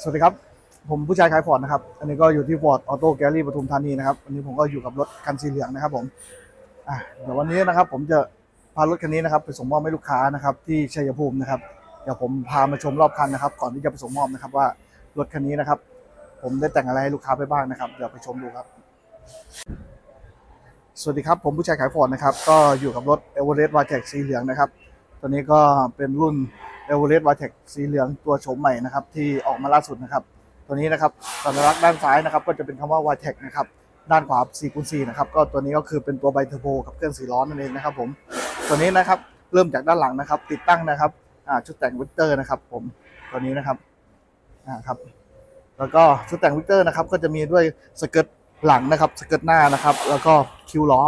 สวัสดีครับ ผมผู้ชายขายฟอร์ดนะครับ อันนี้ก็อยู่ที่ฟอร์ดออโต้แกลลี่ปทุมธานีนะครับวันนี้ผมก็อยู่กับรถคันสีเหลืองนะครับผมอะเดี๋ยววันนี้นะครับ ผมจะพารถคันนี้นะครับ ไปส่งมอบให้ลูกค้านะครับ ที่ชัยภูมินะครับเดี๋ยวผมพามาชมรอบคันนะครับ ก่อนที่จะไปส่งมอบนะครับว่ารถคันนี้นะครับ ผมได้แต่งอะไรให้ลูกค้าไปบ้างนะครับ เดี๋ยวไปชมดูครับ สวัสดีครับ ผมผู้ชายขายฟอร์ดนะครับ ก็อยู่กับรถเอเวอเรสต์วาเทคสีเหลืองนะครับ ตัวนี้ก็เป็นรุ่น เอเวอเรสต์วาเทคสีเหลืองตัวโฉมใหม่นะครับที่ออกมาล่าสุดนะครับ ตัวนี้นะครับสัญลักษณ์ด้านซ้ายนะครับก็จะเป็นคำว่า y t e c นะครับด้านขวา4คูณ4นะครับก็ตัวนี้ก็คือเป็นตัวไบเทอร์โบกับเครื่องสีล้อนั่นเองนะครับผมตัวนี้นะครับเริ่มจากด้านหลังนะครับ ติดตั้งนะครับชุดแต่งวิกเตอร์นะครับ ผมตัวนี้นะครับอ่าครับแล้วก็ชุดแต่งวิกเตอร์นะครับก็จะมีด้วยสเกิร์ตหลังนะครับสเกิร์ตหน้านะครับ แล้วก็คิวล้อ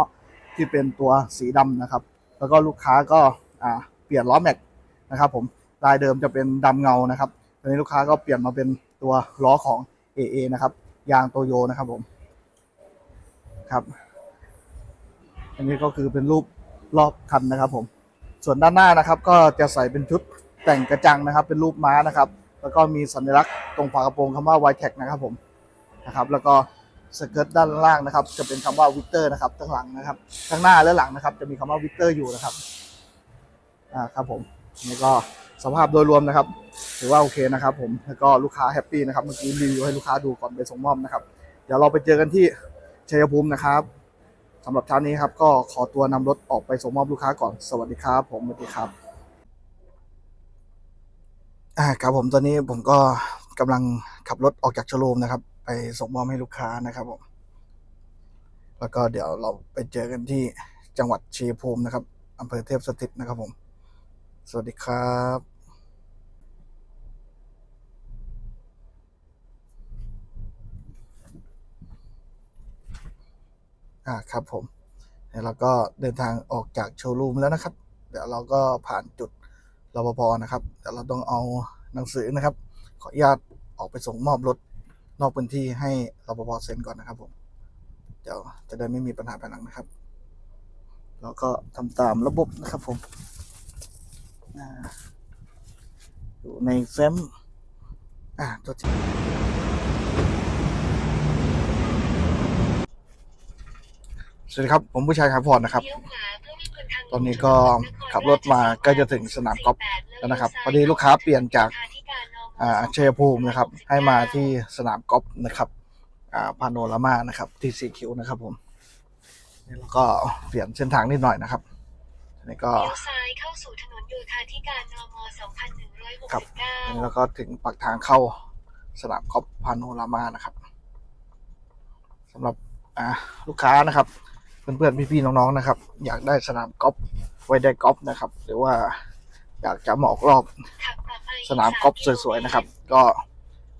ที่เป็นตัวสีดำนะครับ แล้วก็ลูกค้าก็อ่าเปลี่ยนล้อแม็กนะครับผม ลายเดิมจะเป็นดำเงานะครับตอนนี้ลูกค้าก็เปลี่ยนมาเป็นตัวล้อของ AA นะครับ ยางโตโยนะครับผมครับ อันนี้ก็คือเป็นรูปรอบคันนะครับผม ส่วนด้านหน้านะครับ ก็จะใส่เป็นชุดแต่งกระจังนะครับ เป็นรูปม้านะครับ แล้วก็มีสัญลักษณ์ตรงฝากระโปรงคำว่า y t e c นะครับผมนะครับ แล้วก็สเกิร์ตด้านล่างนะครับ จะเป็นคำว่าวิกเตอร์นะครับทั้งหลังนะครับทั้งหน้าและหลังนะครับ จะมีคำว่าวิกเตอร์อยู่นะครับอ่าครับผมนี่ก็ สภาพโดยรวมนะครับ ถือว่าโอเคนะครับ ผมแล้วก็ลูกค้าแฮปปี้นะครับเมื่อกี้รีวิวให้ลูกค้าดูก่อนไปส่งมอบนะครับ เดี๋ยวเราไปเจอกันที่ชัยภูมินะครับสำหรับเช้านี้ครับ ก็ขอตัวนำรถออกไปส่งมอบลูกค้าก่อนสวัสดีครับ ผมสวัสดีครับอ่าครับผมตอนนี้ผมก็กำลังขับรถออกจากชว์รูมนะครับ ไปส่งมอบให้ลูกค้านะครับผมแล้วก็เดี๋ยวเราไปเจอกันที่จังหวัดชัยภูมินะครับอำเภอเทพสถิตนะครับผม สวัสดีครับอ่าครับผมเดี๋ยวเราก็เดินทางออกจากโชว์รูมแล้วนะครับ เดี๋ยวเราก็ผ่านจุดรปภนะครับเดี๋ยวเราต้องเอาหนังสือนะครับ ขออนุญาตออกไปส่งมอบรถนอกพื้นที่ให้รปภเซ็นก่อนนะครับผมเดี๋ยวจะได้ไม่มีปัญหาภายหลังนะครับ แล้วก็ทำตามระบบนะครับผม อ่าอยู่ในเฟมอ่าตัวที่สวัสดีครับ ผมผู้ชายขับฟอร์ดนะครับ ตอนนี้ก็ขับรถมาใกล้จะถึงสนามกอล์ฟแล้วนะครับพอดีลูกค้าเปลี่ยนจากอ่าชัยภูมินะครับ ให้มาที่สนามกอล์ฟนะครับอ่าพาโนรามานะครับ ที่สีคิวนะครับผมนี่แล้วก็เปลี่ยนเส้นทางนิดหน่อยนะครับอันนี้ก็เลี้ยวซ้ายเข้าสู่ถนนโยธาธิการนมครับอันนี้2169แล้วก็ถึงปากทางเข้าสนามกอล์ฟพาโนรามานะครับสำหรับอ่าลูกค้านะครับ เพื่อนๆพี่ๆน้องๆนะครับ อยากได้สนามกอล์ฟไว้ได้กอล์ฟนะครับ หรือว่าอยากจะมาออกรอบขับต่อไปสนามกอล์ฟสวยๆนะครับ ก็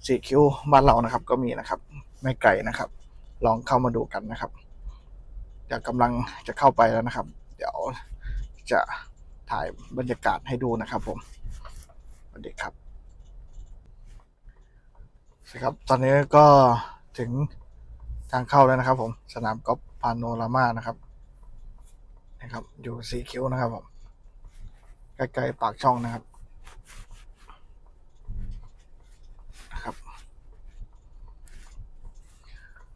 สีคิ้วบ้านเรานะครับ ก็มีนะครับ ไม่ไกลนะครับ ลองเข้ามาดูกันนะครับเดี๋ยวกำลังจะเข้าไปแล้วนะครับ เดี๋ยวจะ ถ่ายบรรยากาศให้ดูนะครับผมสวัสดีครับสวัสดีครับ ตอนนี้ก็ถึงทางเข้าแล้วนะครับ ผม สนามกอล์ฟพาโนรามานะครับ นะครับ อยู่สีคิ้วนะครับผมใกล้ๆปากช่องนะครับนะครับ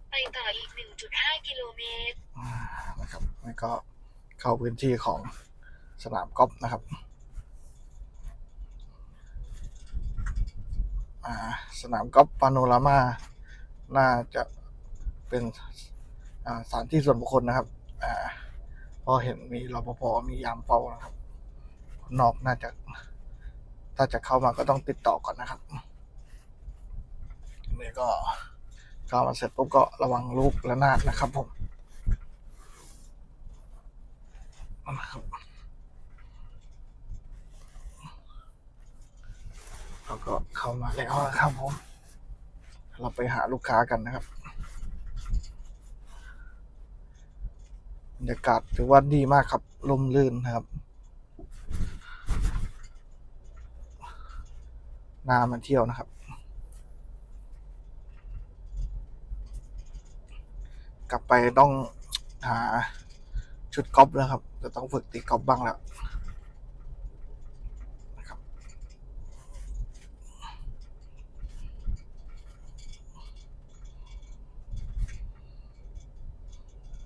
ไปต่ออีก 1.5 กิโลเมตรอ่านะครับแล้วก็เข้าพื้นที่ของ สนามกอล์ฟนะครับสนามกอล์ฟปาโนรามาน่าจะเป็นสถานที่ส่วนบุคคลนะครับอพราะเห็นมีรปภมียามเฝ้านะครับนอกน่าจะ ถ้าจะเข้ามาก็ต้องติดต่อก่อนนะครับนี่ก็เข้ามาเสร็จปุ๊บก็ระวังลูกและนาดนะครับผมนะครับ เราก็เข้ามาแล้วนะครับผม เราไปหาลูกค้ากันนะครับบรรยากาศถือว่าดีมากครับลมลื่นนะครับน่ามาเที่ยวนะครับ กลับไปต้องหาชุดกอล์ฟแล้วครับ จะต้องฝึกตีกอล์ฟบ้างแล้วนะครับ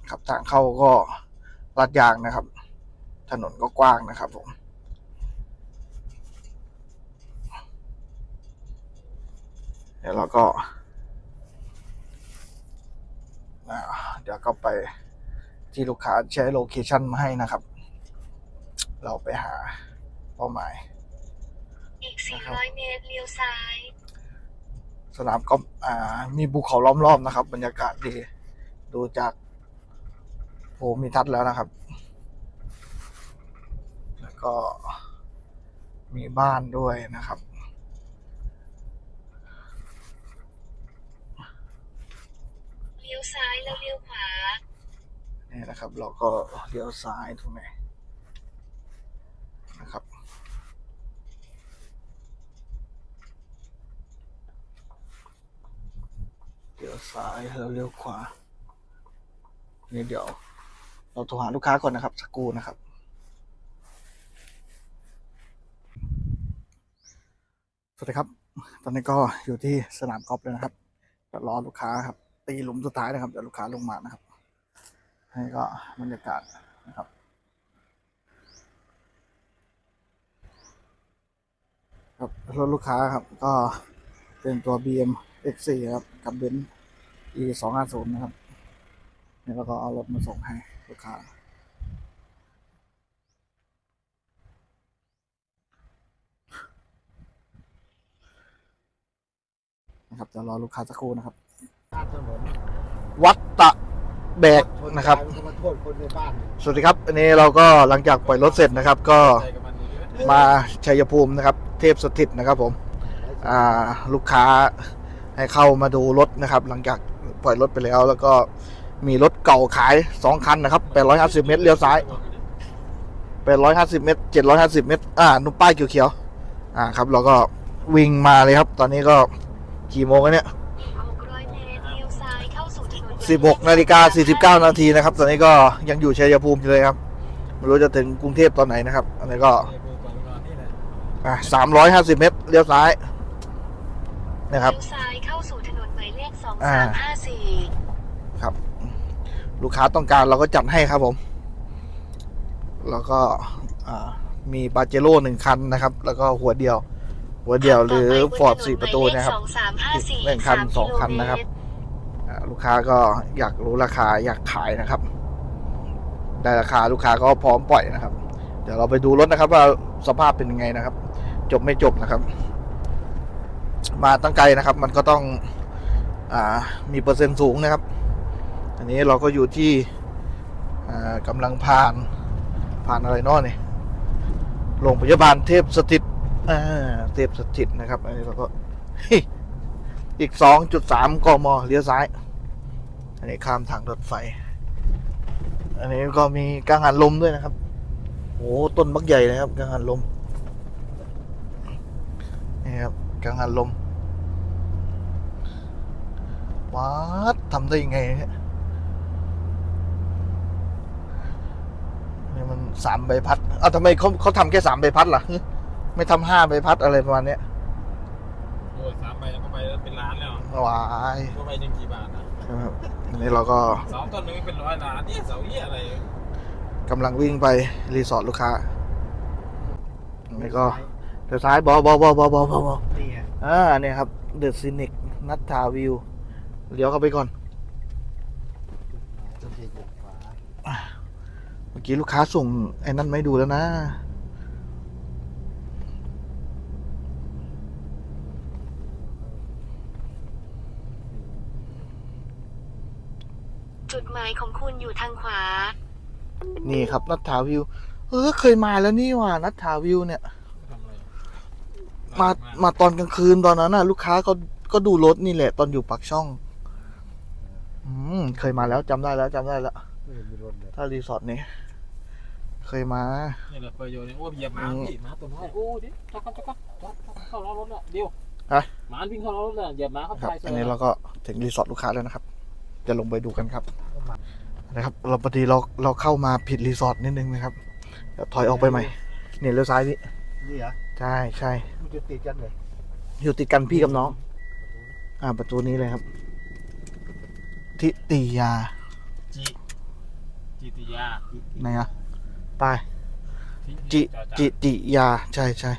ครับทางเข้าก็ลาดยางนะครับ ถนนก็กว้างนะครับผมเดี๋ยวเราก็อ่าเดี๋ยวก็ไปที่ลูกค้าใช้โลเคชันมาให้นะครับ เราไปหาเป้าหมาย อีก 400 เมตรเลี้ยวซ้าย สนามก็อ่ามีภูเขาล้อมรอบนะครับ บรรยากาศดี ดูจาก ภูมิทัศน์แล้วนะครับ แล้วก็มีบ้านด้วยนะครับ เลี้ยวซ้ายแล้วเลี้ยวขวานี่นะครับ เราก็เลี้ยวซ้ายตรงไหนนะครับเลี้ยวซ้ายแล้วเลี้ยวขวานี่เดี๋ยว เราโทรหาลูกค้าก่อนนะครับสักกูนะครับสวัสดีครับ ตอนนี้ก็อยู่ที่สนามกอล์ฟเลยนะครับเดี๋ยวรอลูกค้าครับ ตีหลุมสุดท้ายนะครับเดี๋ยวลูกค้าลงมานะครับให้ก็บรรยากาศนะครับครับรถลูกค้าครับก็เป็นตัว BM X4 ครับ กับเบนซ์ E 2 5 0 นะครับ นี่แล้วก็เอารถมาส่งให้ ลูกค้านะครับจะรอลูกค้าสักครู่นะครับข้ามถนนวัดตะแบกนะครับเขามาโทษคนในบ้านสวัสดีครับ อันนี้เราก็หลังจากปล่อยรถเสร็จนะครับ ก็มาชัยภูมินะครับ เทพสถิตนะครับ ผมอ่าลูกค้าให้เข้ามาดูรถนะครับ หลังจากปล่อยรถไปแล้ว แล้วก็ มีรถเก่าขายสองคันนะครับ850เมตรเลี้ยวซ้าย850เมตร750เมตร อ่านุ่มป้ายเขียวๆอ่าครับเราก็วิ่งมาเลยครับ ตอนนี้ก็กี่โมงแล้วเนี่ยอีก600เมตรเลี้ยวซ้ายเข้าสู่ถนน16นาฬิกา49นาทีนะครับ ตอนนี้ก็ยังอยู่ชัยภูมิอยู่เลยครับไม่รู้จะถึงกรุงเทพตอนไหนนะครับ อันนี้ก็อะ350เมตรเลี้ยวซ้ายนะครับเลี้ยวซ้ายเข้าสู่ถนนหมายเลขอ่า2354ครับ ลูกค้าต้องการเราก็จัดให้ครับผม แล้วก็อ่ามีปาเจโร่หนึ่งคันนะครับ แล้วก็หัวเดียว หัวเดียวหรือฟอร์ดสี่ประตูนะครับ2354หนึ่งคัน3สองคันนะครับอ่าลูกค้าก็อยากรู้ราคาอยากขายนะครับ ได้ราคาลูกค้าก็พร้อมปล่อยนะครับ เดี๋ยวเราไปดูรถนะครับ ว่าสภาพเป็นยังไงนะครับ จบไม่จบนะครับ มาตั้งไกลนะครับ มันก็ต้องอ่ามีเปอร์เซ็นต์สูงนะครับ อันนี้เราก็อยู่ที่กำลังผ่านผ่านอะไรนอเนี่ยโรงพยาบาลเทพสถิตเทพสถิตนะครับ อันนี้เราก็อีกสองจุดสามกมเลี้ยวซ้าย อันนี้ข้ามทางรถไฟ อันนี้ก็มีกังหันลมด้วยนะครับโอ้ต้นบักใหญ่นะครับกังหันลมนี่ครับกังหันลมวัดทำได้ยังไงเนี่ยนี่มัน สามใบพัดเอ้าทำไมเขาเขาทำแค่สามใบพัดล่ะ ไม่ทำห้าใบพัดอะไรประมาณเนี้ยโอ้ยสามใบแล้วก็ไปแล้วเป็นล้านแล้ววายก็ใบหนึ่งกี่บาทนะนะครับอันนี้เราก็เสาต้นหนึงเป็นร้อยล้านเนี่ยเสาเหี้ยอะไรกำลังวิ่งไปรีสอร์ทลูกค้าอันนี้ก็เดี๋ยวซ้ายบอบอบอบอบอบอบอนี่ไงอ่าเนี่ยครับเดอะซินิกนัททาวิวเลี้ยวเข้าไปก่อน จะเสียขวา เมื่อ กี้ลูกค้าส่งไอ้นั่นไม่ดูแล้วนะ จุดหมายของคุณอยู่ทางขวา นี่ครับนัททาวิว เออเคยมาแล้วนี่หว่านัททาวิวเนี่ยทำอะไรมามาตอนกลางคืนตอนนั้นน่ะ ลูกค้าก็ก็ดูรถนี่แหละ ตอนอยู่ปากช่อง อืมเคยมาแล้วจำได้แล้วจำได้แล้วไม่เห็นมีรถเลยถ้ารีสอร์ทนี้ เคยมานี่แหละเปยโยนี่โอ้ยเหยียบหมาพี่หมาตัวน้อยโอ้ดิจักรจักรจักรเข้าล้อรถละเดียวฮะหมาวิ่งเข้าล้อรถละเหยียบหมาเข้าครับชายเสือันนี้เราก็ถึงรีสอร์ทลูกค้าแล้วนะครับ จะลงไปดูกันครับนะครับ เราพอดีเราเราเข้ามาผิดรีสอร์ทนิดนึงนะครับเดี๋ยวถอยออกไปใหม่เนี่ยเลี้ยวซ้ายพี่นี่เหรอใช่ใช่มันจะติดกันเลยอยู่ติดกันพี่กับน้อง อ่าประตูนี้เลยครับ ทิติยาจีจิตยาไหนอะ ไปายที่จิจอจานจิติยา ใช่ใช่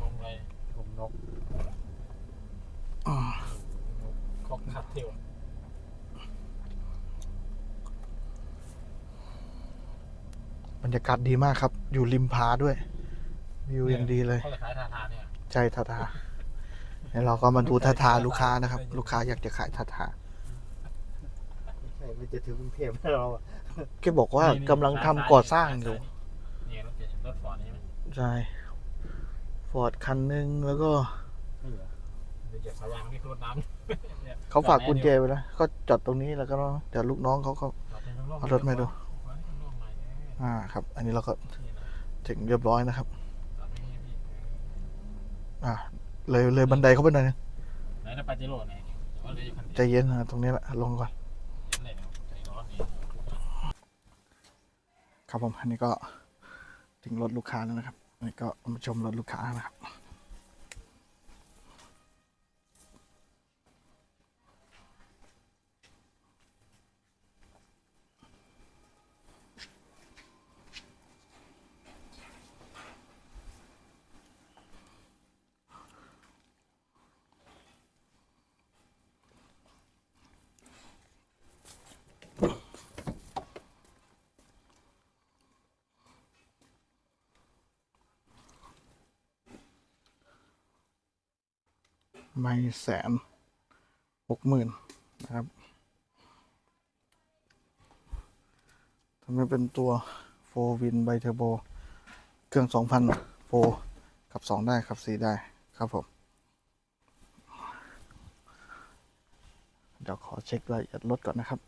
ลงเลยผมนกอ่าคอกคัดเทวบรรยากาศดีมากครับ อยู่ริมผาด้วย วิวอย่างดีเลยเขาจะขายทาทาเนี่ย ใช่ทาทาแล้วเราก็มาดูทาทาลูกค้านะครับ ลูกค้าอยากจะขายทาทาไม่ใช่มันจะถึงกรุงเทพแล้วเราอะแกบอกว่ากำลังทำก่อสร้างอยู่ นี่รถเก๋งรถฟอร์ดนี่ไหมใช่ฟอร์ดคันหนึงแล้วก็นี่เหรอเดี๋ยวเหยียบสายยางนี่คือรถน้ำเนี่ยเขาฝากกุญแจไว้แล้วก็จอดตรงนี้แล้วก็เดี๋ยวลูกน้องเขาก็เอารถมาดูอ่าครับ อันนี้เราก็ถึงเรียบร้อยนะครับอ่าเลยเลยบันไดเข้าไปหน่อยนึงไหนนะปาเจโร่ไหนแต่ว่าเหลยอยู่คันใจเย็นนะตรงนี้แหละลงก่อน เย็นเลยนะใจร้อนนี่ ครับผมอันนี้ก็ถึงรถลูกค้าแล้วนะครับอันนี้ก็มาชมรถลูกค้านะครับ ไม่แสนหกหมื่นนะครับทำไมเป็นตัวโฟวินไบเทอร์โบ เครื่องสองพันโฟขับสองได้ขับสี่ได้ครับผม เดี๋ยวขอเช็ครายละเอียดรถก่อนนะครับ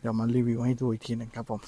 เดี๋ยวมารีวิวให้ดูอีกทีหนึ่งครับผม